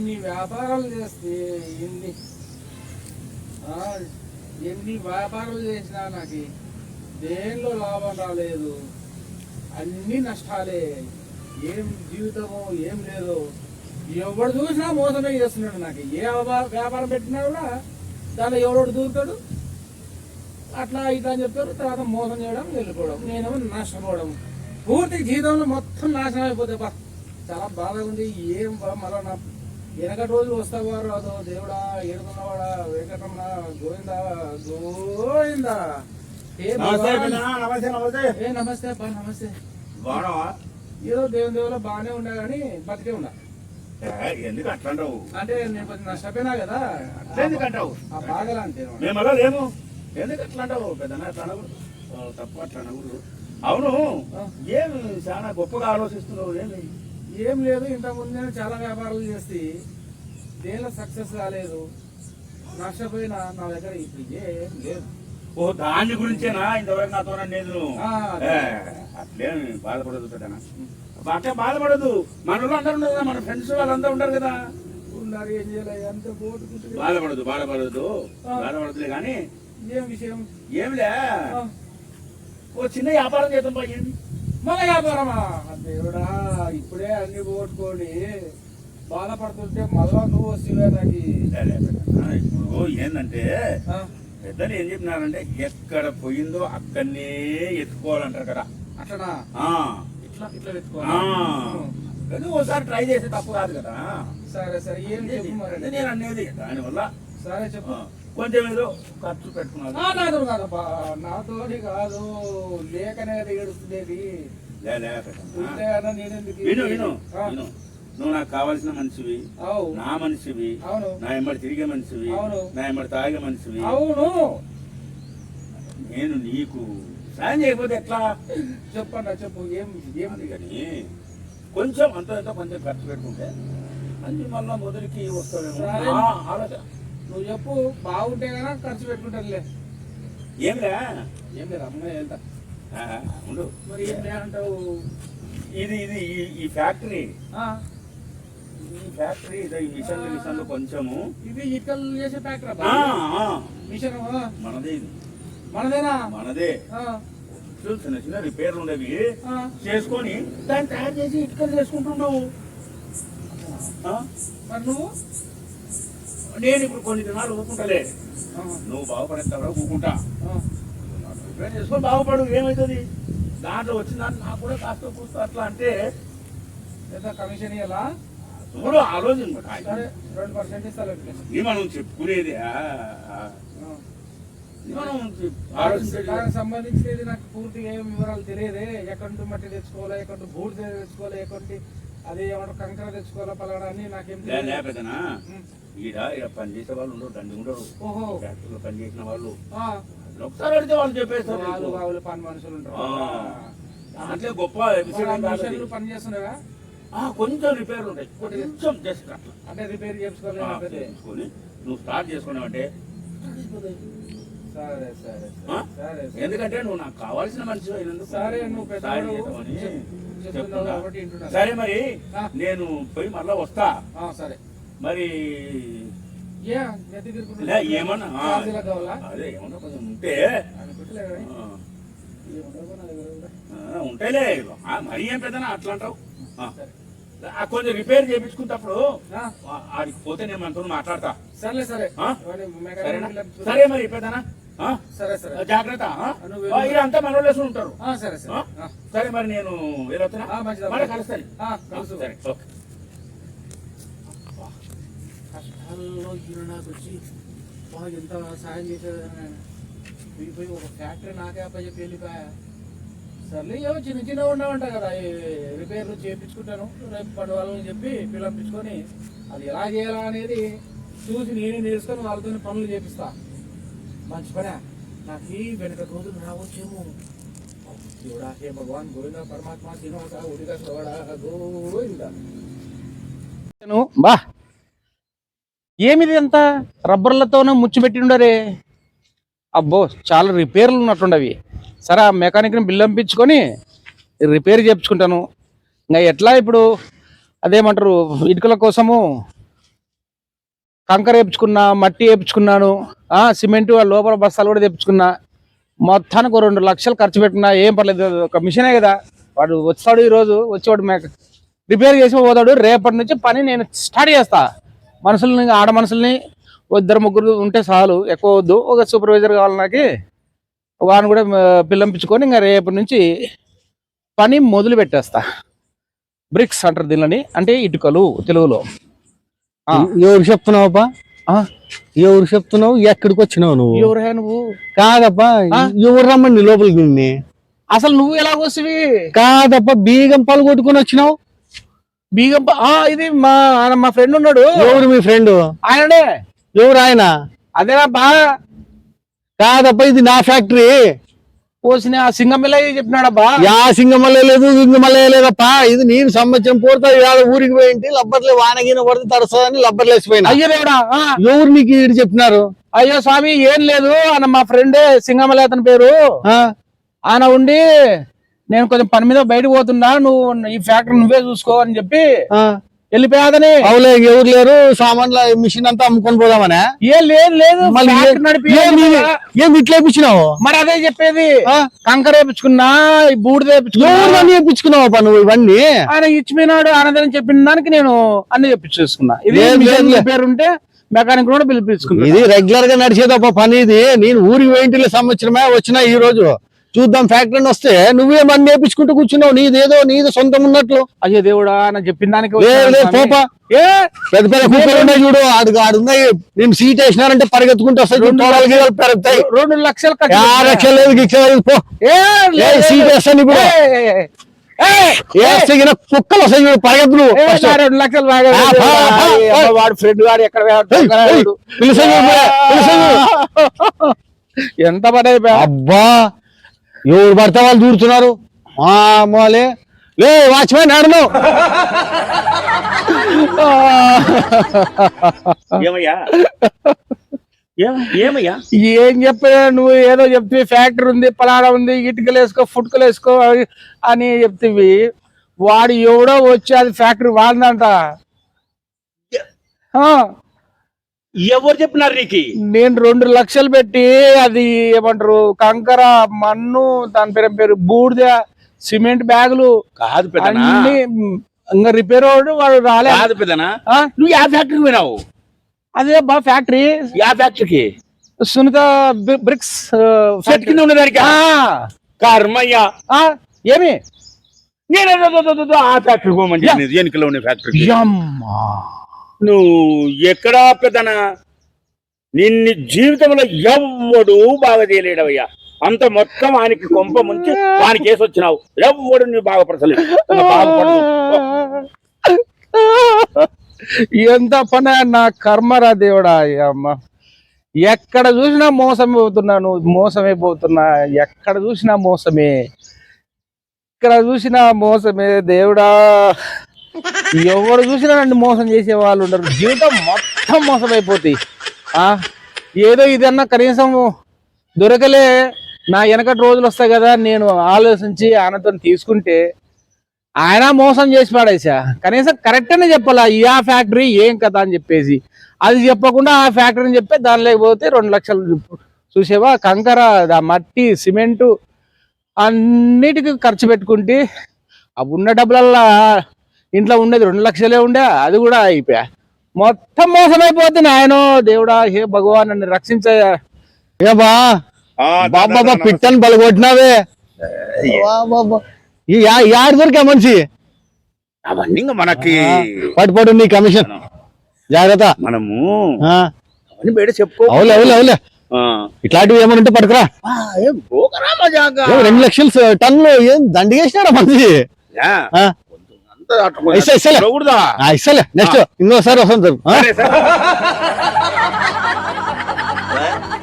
ఎన్ని వ్యాపారాలు చేస్తే ఎన్ని? ఎన్ని వ్యాపారాలు చేసినా నాకు దేనిలో లాభం రాలేదు. అన్ని నష్టాలే. ఏం జీవితము ఏం లేదు ఎవడు చూసినా మోసమే చేస్తున్నాడు నాకు. ఏ వ్యాపారం పెట్టినా కూడా దానిలో ఎవడోడు దూరుతాడు? అట్లా ఇట్లా అని చెప్తారు. తర్వాత మోసం చేయడం వెళ్ళిపోవడం. నేనేమో నష్టపోవడం. పూర్తి జీవితంలో మొత్తం నాశనం అయిపోతే బా చాలా బాధగా ఉంది. ఏం బా మళ్ళా నా వెనకటి రోజులు వస్తావా రాదో దేవుడా ఏడుకున్నవాడా వెంకటరమణ గోవిందా గోవిందా? ఏ నమస్తే అబ్బా నమస్తే. బాగున్నావా? ఏదో దేవుని దేవులో బాగానే ఉండా కానీ బతికే ఉన్నా. ఎందుకు అట్లా అంటే నేను కొంచెం నష్టపోయినా కదా. అట్లా ఎందుకు అంటావు? ఆ బాధలు అంతే మేము అలా లేము. ఎందుకు అట్లా అంటావు? పెద్దనా అట్లా తప్పు అట్లా అవును ఏం చాలా గొప్పగా ఆలోచిస్తున్నావు ఏమి? ఏం లేదు ఇంత ముందు నేను చాలా వ్యాపారాలు చేసి దేనిలో సక్సెస్ కాలేదు నష్టపోయినా నా దగ్గర ఇప్పుడు ఏం లేదు. ఓ దాని గురించేనా? ఇంతవరకు నాతో నేను అట్లేం బాధపడదు పెద్దనా అట్లా బాధపడదు. మన వాళ్ళు అందరూ ఉన్నారు కదా మన ఫ్రెండ్స్ వాళ్ళందరూ ఉంటారు కదా. ఉన్నారు ఏం చేయలేదు అంత బాధపడదు బాధపడదు. బాధపడదులే కానీ ఏం విషయం? ఏమిలే ఆ, ఓ చిన్న వ్యాపారం చేద్దాం పోయింది దేవుడా ఇప్పుడే అన్ని పోగొట్టుకొని బాధపడుతుంటే మళ్ళా నువ్వు వస్తువే నాకు. ఇప్పుడు ఏంటంటే పెద్దలు ఏం చెప్పినారంటే ఎక్కడ పోయిందో అక్కడనే ఎత్తుకోవాలంటారు కదా. అట్లనా ఆ, ఇట్లా ఒకసారి ట్రై చేస్తే తప్పు కాదు కదా. సరే సరే ఏం చెప్పు నేను అనేది? దానివల్ల సరే చెప్పు. కొంచెం ఏదో ఖర్చు పెట్టుకున్నాను నాతో కాదబ్బా. నాతోటి కాదు. లేకనే ఏడుస్తుండేది. అన్న విను విను ఆ, విను. నువ్వు నాకు కావాల్సిన మనిషివి. అవు. నా మనిషివి. అవును. నా ఎంబడి తిరిగే మనిషివి. అవును. నా ఎంబడి తాగే మనిషివి. అవును. నేను నీకు సాయం చేయకపోతే ఎట్లా? చెప్పండి చెప్పు. ఏం ఏం అది కానీ కొంచెం అంత కొంచెం ఖర్చు పెట్టుకుంటే అది మళ్ళా మొదటికి. నా ఆలోచన. నువ్వు చెప్పు బాగుంటే కదా ఖర్చు పెట్టుకుంటానులే. ఏంలే ఏం లేదు అమ్మాయి ఆ, ఉండు. మరి ఏం లే అంటావు? ఇది ఇది ఈ- ఫ్యాక్టరీ. ఆ, ఈ ఫ్యాక్టరీ ఇది మిషన్లు కొంచెము. ఇది చేసే ఫ్యాక్టరీ మిషన్ మనదే ఇది. మనదేనా? మనదే. చిన్న చిన్న రిపేర్లు ఉండేవి. చేసుకొని దాన్ని తయారు చేసి ఇటుకలు? మరి నువ్వు? నేను ఇప్పుడు కొన్ని దినాలు ఊరుకుంటలే ఆ, నువ్వు ఆ. రిపేర్ చేసుకొని బాగుపడు ఏమవుతుంది దాంట్లో వచ్చిన దాంట్లో నాకు కూడా కాస్త కూస్త అట్లా అంటే ఎంత కమిషన్ ఇవ్వాలా చూడు ఆలోచన రెండు పర్సెంట్ ఇస్తాను ఇది మనం చెప్పుకునేది సంబంధించినది నాకు పూర్తిగా ఏం వివరాలు తెలియదే. ఎక్కడి మట్టి తెచ్చుకోవాలా ఎక్కడి నుండి బూడి తెచ్చుకోవాలా ఎక్కడి అది ఏమంటారు కంకర తెచ్చుకోవాలా పలానా అని నాకేం. లేకపోతేనా. ఈడ ఈడ పని చేసే వాళ్ళు ఉండరు దండి ఉండరు ఓహో ఫ్యాక్టరీలో పని చేసిన వాళ్ళు ఒకసారి అడిగితే వాళ్ళు చెప్పేస్తారు వాళ్ళు. వాళ్ళు పని మనుషులు ఉంటారు. దాంట్లో గొప్ప మిషన్లు. పని చేస్తున్నావా ఆ, కొంచెం రిపేర్ ఉంటాయి కొంచెం జస్ట్ అట్లా అంటే రిపేర్ చేసుకోవాలి చేసుకొని నువ్వు స్టార్ట్? సరే సరే ఎందుకంటే నువ్వు నాకు కావాల్సిన మనిషి సరే. సరే మరి. నేను పోయి మళ్ళా వస్తా. సరే. మరి ఏమన్నా? అదే ఏమన్నా కొంచెం ఉంటే. ఉంటాయిలే మరీ ఏం పెద్దనా? అట్లా అంటావు. సరే. కొంచెం రిపేర్ చేయించుకున్నప్పుడు ఆడికి పోతే నేను మనతో మాట్లాడతా. సర్లే సరే. పిల్లలు- సరే మరి పెద్దనా? సరే సరే. జాగ్రత్త ఇదంతా మనోళ్ళేసి ఉంటారు. ఆ, సరే సరే. సరే మరి నేను వెళ్ళొస్తున్నా కలుస్తాను ఆ, కలుసు. సరే ఓకే. కష్టాల్లో ఈయన నాకు వచ్చి బాగా ఎంత సాయం. పోయి పోయి ఒక ఫ్యాక్టరీ నాకే అప్పచెప్పి వెళ్ళిపోయా. సర్లే ఏమో చిన్న చిన్న ఉండవంట కదా రిపేర్లు చేయించుకుంటాను రేపు పడి వాళ్ళని చెప్పి పిలిపించుకొని అది ఎలా చేయాలా అనేది చూసి నేనే నేర్చుకొని వాళ్ళతో పనులు చేపిస్తా. మంచి పనే నాకు వెనక రోజులు రావచ్చేమో. దేవుడా హే భగవాన్ గోవింద పరమాత్మ శ్రీనివాస గోవింద. బా! ఏమిది అంత రబ్బర్లతోనే ముచ్చిపెట్టి ఉండరే అబ్బో చాలా రిపేర్లు ఉన్నట్టుండవి సరే ఆ మెకానిక్ని బిల్ పంపించుకొని రిపేర్ చేయించుకుంటాను ఇంకా ఎట్లా ఇప్పుడు? అదేమంటారు ఇటుకల కోసము కంకర వేపించుకున్నా మట్టి వేపించుకున్నాను. సిమెంట్ లోపల బస్తాలు కూడా తెప్పించుకున్నా. మొత్తానికి రెండు లక్షలు ఖర్చు పెట్టినా ఏం పర్లేదు ఒక మిషనే కదా. వాడు వస్తాడు ఈరోజు వచ్చేవాడు మేక రిపేర్ చేసి పోతాడు. రేపటి నుంచి పని నేను స్టార్ట్ చేస్తా. మనుషుల్ని ఆడ మనుషుల్ని ఇద్దరు ముగ్గురు ఉంటే చాలు ఎక్కువ వద్దు. ఒక సూపర్వైజర్ కావాలి నాకు. వాడిని కూడా పిల్లంపించుకొని ఇంకా రేపటి నుంచి పని మొదలు పెట్టేస్తా. బ్రిక్స్ అంటారు దీనిని అంటే ఇటుకలు తెలుగులో. ఆ. ఎవరు ఎవరు చెప్తున్నావు? ఎక్కడికి వచ్చినావు నువ్వు? ఎవరే నువ్వు? కాదప్పా? ఎవరు రమ్మండి లోపలికి నిన్ను? అసలు నువ్వు ఎలా వస్తువి? కాదప్ప బీగం పాలు కొట్టుకుని వచ్చినావు? బీగం ఇది మా ఆయన మా ఫ్రెండ్ ఉన్నాడు. ఎవరు మీ ఫ్రెండ్ ఆయననే ఎవరు ఆయన? అదేనా బా కాదప్ప ఇది నా ఫ్యాక్టరీ పోసిన ఆ సింగమిల్ల చెప్పినాడబ్బా. యా సింగమల్లే లేదు సింగమల్లే లేదప్ప. ఇది నేను సంవత్సరం పూర్తా ఇవాళ ఊరికి పోయింటి లబ్బర్లే వానగిన పడితే తడుస్తుందని లబ్బర్లు వేసిపోయినా. అయ్యో దేవుడా ఆ, ఎవరు నీకు ఇది చెప్పినారు? అయ్యో స్వామి ఏం లేదు. ఆయన మా ఫ్రెండే సింగమల్ల అతని పేరు. ఆ? ఆయన ఉండి నేను కొంచెం పని మీద బయటకు పోతున్నా నువ్వు ఈ ఫ్యాక్టరీ నువ్వే చూసుకో అని చెప్పి? వెళ్ళిపోయాదని. అవులే ఎవరు లేరు సామాన్ల మిషన్ అంతా అమ్ముకొని పోదామనే? ఏం లేదు లేదు మళ్ళీ ఏ- ఇట్లా వేపించినావు? మరి అదే చెప్పేది? కంకర వేపించుకున్నా ఈ బూడిద వేపించుకున్నా. ఎవరు వేపించుకున్నావప్ప నువ్వు ఇవన్నీ? ఆయన ఇచ్చిపోయినాడు ఆనందం చెప్పిన దానికి నేను అన్ని చెప్పించేసుకున్నా ఇది. రిపేర్ ఉంటే మెకానిక్ కూడా పిలిపించుకున్నా ఇది రెగ్యులర్గా నడిచేదప్ప పని ఇది. నేను ఊరికి పోయింటిలో సంవత్సరమే వచ్చినా ఈ రోజు. చూద్దాం ఫ్యాక్టరీ వస్తే నువ్వే మన నేర్పించుకుంటూ కూర్చున్నావు నీదేదో నీది సొంతం ఉన్నట్లు అయ్యో దేవుడా నా చెప్పిన దానికి. పోపా పెద్ద పెద్ద కుక్కలు ఉన్నాయి చూడు ఆడు ఆడున్నాయి నేను సీట్ వేసినారంటే పరిగెత్తుకుంటూ వస్తాయి పెరుగుతాయి రెండు లక్షలు పెట్టా. లక్షలు లేదు పో సీట్. వేస్తాను ఇప్పుడు కుక్కలు వస్తాయి చూడు పరిగెత్తు నువ్వు ఏ, first. నా రెండు లక్షలు. వాడు ఫ్రెండ్ ఎక్కడ వాడు. చూడు. ఎంత అయిపోయా అబ్బా ఎవరు పడితే వాళ్ళు దూరుతున్నారు? ఆ మోలే. లే వాచ్మెన్ ఆడను. ఏమయ్యా? ఏమ- ఏమయ్యా? ఏం చెప్పా నువ్వు ఏదో చెప్తే ఫ్యాక్టరీ ఉంది పలానా ఉంది ఇటుకలు వేసుకో ఫుట్కలు వేసుకో అని చెప్తివి. వాడు ఎవడో వచ్చి అది ఫ్యాక్టరీ వాడినంట ఆ, ఎవరు చెప్పినారు నీకు? నేను రెండు లక్షలు పెట్టి అది ఏమంటారు కంకర మన్ను దాని పేరు పేరు బూడిద సిమెంట్ బ్యాగులు కాదు పెద్దనా? అన్ని ఇంకా రిపేర్ వాడు వాడు రాలే. కాదు పెద్దనా? నువ్వు యా ఫ్యాక్టరీకి పోయినావు? అదే బా ఫ్యాక్టరీ యా ఫ్యాక్టరీకి సునీత బ్రి- బ్రిక్స్ ఫ్యాక్టరీ కింద ఉన్నదానికి ఆ, కర్మయ్యా. ఆ, ఏమి? నేను ఆ ఫ్యాక్టరీకి పోమని చెప్పినది ఎన్నికలో ఉన్న ఫ్యాక్టరీకి యమ్మా. నువ్వు ఎక్కడా పెద్దనా? నిన్ను జీవితంలో ఎవ్వడు బాగా చేయలేడవయ్యా. అంత మొత్తం ఆయనకి కొంప ముంచి వానికి కేసు వచ్చినావు. ఎవ్వడు నువ్వు బాగుపడతలేదు ఎంత పని నా కర్మరా దేవుడా అమ్మ ఎక్కడ చూసినా మోసమే పోతున్నాను మోసమే పోతున్నా. ఎక్కడ చూసినా మోసమే. ఇక్కడ చూసినా మోసమే దేవుడా. ఎవరు చూసినా నన్ను మోసం చేసే వాళ్ళు ఉండరు. జీవితం మొత్తం మోసమైపోతాయి. ఆ? ఏదో ఇదన్నా కనీసం దొరకలే. నా వెనకటి రోజులు వస్తాయి కదా నేను ఆలోచించి ఆయనతో తీసుకుంటే ఆయన మోసం చేసి పాడేసా. కనీసం కరెక్ట్ అనే చెప్పాలా ఈ ఆ ఫ్యాక్టరీ ఏం కదా అని చెప్పేసి. అది చెప్పకుండా ఆ ఫ్యాక్టరీని చెప్పే చెప్పి దాని లేకపోతే రెండు లక్షలు చూసేవా? కంకర దా మట్టి సిమెంటు అన్నిటికీ ఖర్చు పెట్టుకుంటే అవి ఉన్న డబ్బులల్లా ఇంట్లో ఉండేది రెండు లక్షలే ఉండే అది కూడా అయిపోయా. మొత్తం మోసం అయిపోతుంది ఆయన దేవుడా హే భగవాన్ నన్ను రక్షించయ్యా ఏ బా బాబా పిట్టని బలగొట్టినావే. యాడ దొరికా మనిషి? అవన్నీ మనకి పట్టు పట్టు నీ కమిషన్. జాగ్రత్త. మనము ఆ, అవన్నీ బయట చెప్పుకో అవులే అవులే అవులే. ఆ. ఇట్లాంటివి ఏమైనా ఉంటే పట్టుకురా. ఆ, ఏం పోకరా మజాగా. ఏం రెండు లక్షలు టన్నులు ఏం దండిగేసినారా మనిషి? ఇస్తాలే. నెక్స్ట్ ఇంకోసారి సరే.